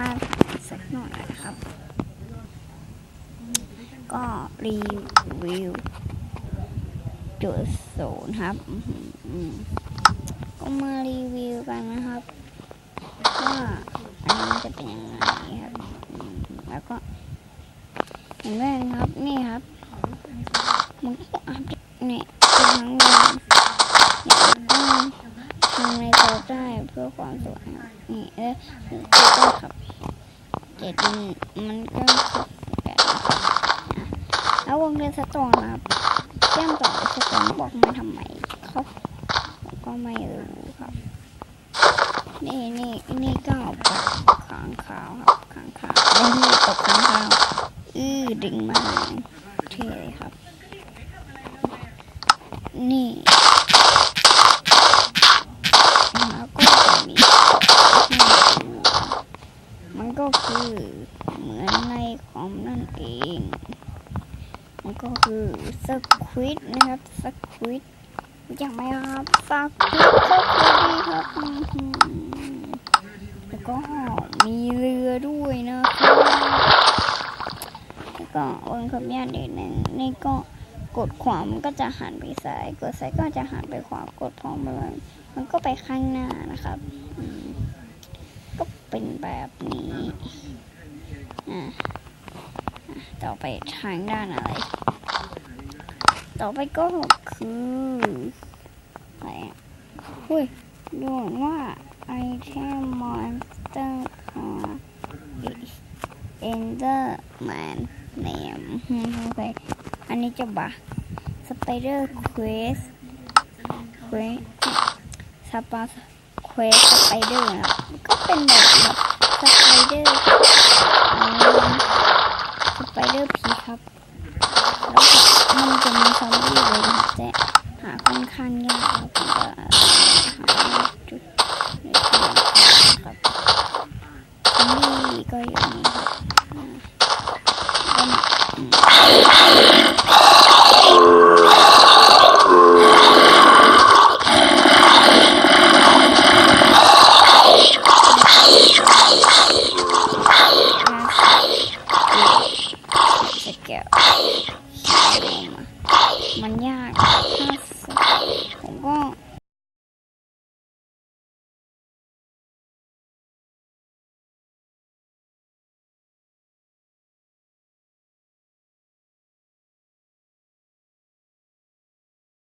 าสักหน่อยนะครับ ก็รีวิวจุดศูนย์ครับอื้มก็มารีวิวกันนะครับว่าอันนี้จะเป็นยังไงครับ แล้วก็เห็นไหมครับนี่ครับมันก็อัพเนี่ยเป็นครั้งเดียวอย่างต้องทำในโต๊ะได้ เพื่อความสวยครับนี่แล้วก็ครับเจ็ดมันก็แบบแล้ววงเรียนสตองนะครับเชื่อมต่อสตองบอกมาทำไมเขาผมก็ไม่รู้ครับ นี่นี่นี่ก็เอาปากขางขาวครับขางขาวแล้วนี่ตกขางขาวอื้อดึงมาเท่เลยครับ นี่แล้วก็จะมีมันก็ คือเหมือนในคอมนั่นเองมันก็คือสควิตนะครับสควิตรู้จักไหมครับสควิตก็คือดีครับแล้วก็มีเรือด้วยนะครับแล้วก็วงขับยานอีกหนึ่งนี่ก็กดขวามันก็จะหันไปซ้าย กดซ้ายก็จะหันไปขวากดพร้อมกันมันก็ไปข้างหน้านะครับ เป็นแบบนี้อะต่อไปทางด้านอะไร ต่อไปก็คืออะไรอะเฮ้ยดูเหมือนว่าไอเทมมอนสเตอร์ของ Enderman name อืมโอเคอันนี้จะบะ Spider Quest Quest สปา ควสสไปเดอร์นะก็เป็นแบบแบบ Spider อืม Spider ผีครับ แล้วมันจะมีซอมบี้เลยนะครับแต่หาค่อนข้างยากครับผมจะหาจุดในที่ครับซอมบี้ก็อยู่นี่ครับอ่าก็อืม สเกล มันยากถ้าสผมก็